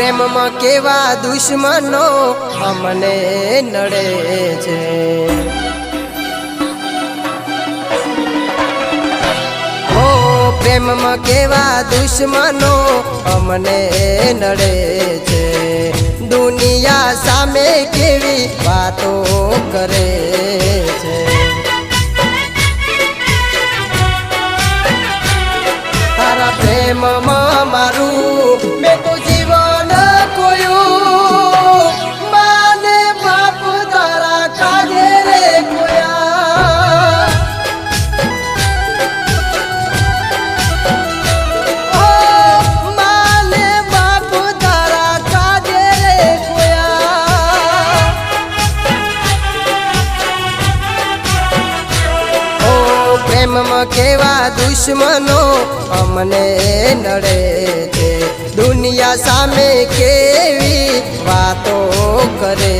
પ્રેમમાં કેવા દુશ્મનો અમને નડે છે. ઓ પ્રેમમાં કેવા દુશ્મનો અમને નડે છે. દુનિયા સામે કેવી વાતો કરે છે. પ્રેમમાં કેવા દુશ્મનો અમને નડે છે. દુનિયા સામે કેવી વાતો કરે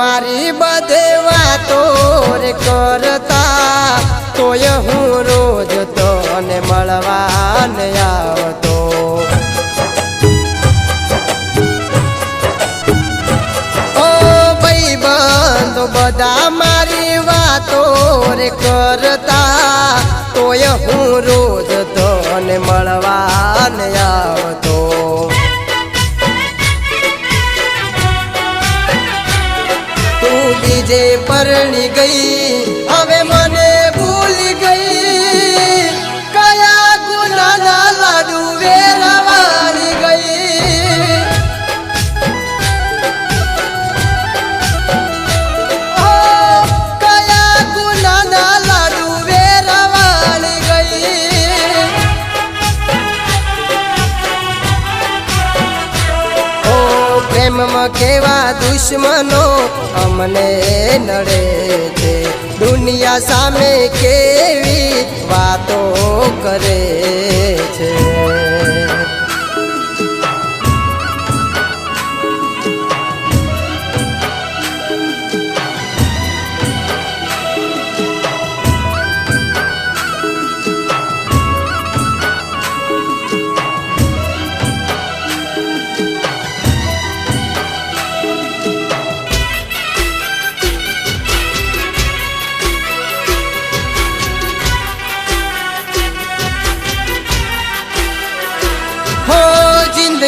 મારી બધે વાતો રે કરતા, તોય હું રોજ તને મળવાને આવતો. ઓ ભાઈ બંધો બધા મારી વાતો રે કરતા, તોય હું રોજ તને મળવા બીજે પરણી ગઈ. હવે પ્રેમમાં કેવા દુશ્મનો અમને નડે છે. દુનિયા સામે કેવી વાતો કરે છે.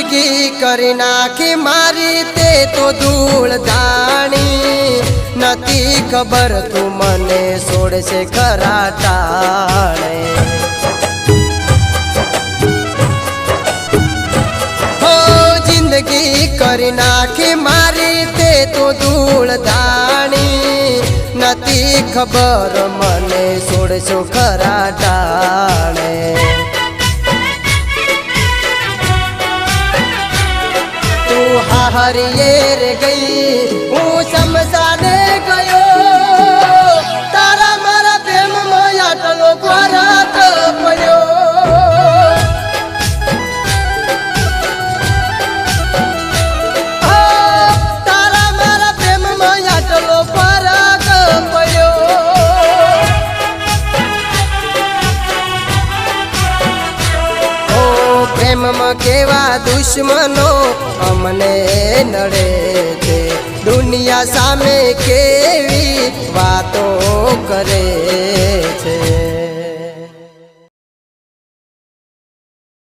જિંદગી કરી નાખી મારી તે તો ધૂળ જાણી. નથી ખબર તું મને છોડશે ખરા તાણે. હો, જિંદગી કરી નાખી મારી તે તો ધૂળ જાણી. નથી ખબર મને છોડશો ખરા ટાણે પ્રેમમાં કેવા દુશ્મનો અમને નડે છે. દુનિયા સામે કેવી વાતો કરે છે.